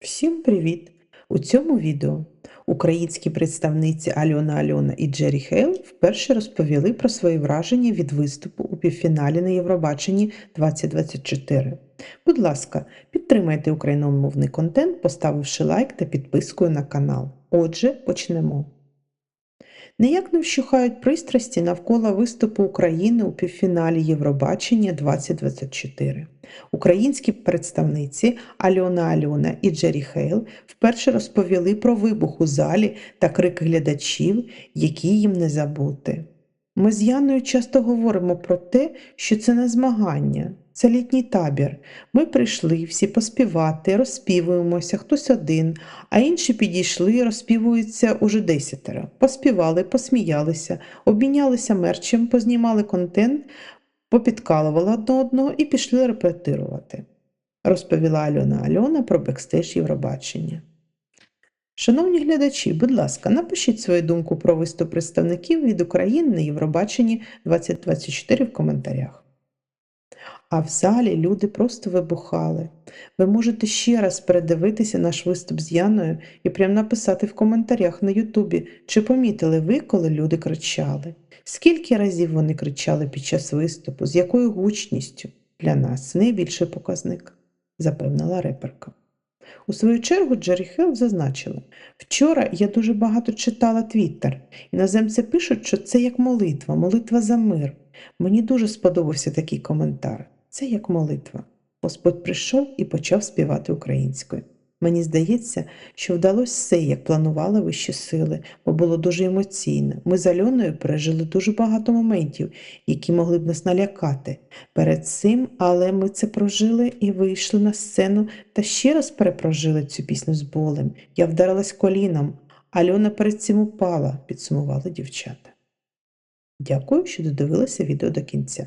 Всім привіт! У цьому відео українські представниці Альона Альона і Джері Хейл вперше розповіли про свої враження від виступу у півфіналі на Євробаченні 2024. Будь ласка, підтримайте україномовний контент, поставивши лайк та підпискою на канал. Отже, почнемо. Ніяк не вщухають пристрасті навколо виступу України у півфіналі Євробачення 2024. Українські представниці Альона Альона і Джері Хейл вперше розповіли про вибух у залі та крик глядачів, які їм не забути. Ми з Яною часто говоримо про те, що це не змагання, це літній табір. Ми прийшли всі поспівати, розспівуємося, хтось один, а інші підійшли, розспівуються уже десятеро. Поспівали, посміялися, обмінялися мерчем, познімали контент, попідкалували до одного і пішли репетирувати, розповіла Альона Альона про бекстеж Євробачення. Шановні глядачі, будь ласка, напишіть свою думку про виступ представників від України на Євробаченні 2024 в коментарях. А в залі люди просто вибухали. Ви можете ще раз передивитися наш виступ з Яною і прямо написати в коментарях на Ютубі, чи помітили ви, коли люди кричали. Скільки разів вони кричали під час виступу, з якою гучністю? Для нас найбільший показник, запевнила реперка. У свою чергу Джері Хелл зазначила, вчора я дуже багато читала Твіттер. Іноземці пишуть, що це як молитва, молитва за мир. Мені дуже сподобався такий коментар. Це як молитва. Господь прийшов і почав співати українською. Мені здається, що вдалося все, як планували вищі сили, бо було дуже емоційно. Ми з Альоною пережили дуже багато моментів, які могли б нас налякати. Перед цим, але ми це прожили і вийшли на сцену та ще раз перепрожили цю пісню з болем. Я вдарилась коліном, Альона перед цим упала, підсумували дівчата. Дякую, що додивилися відео до кінця.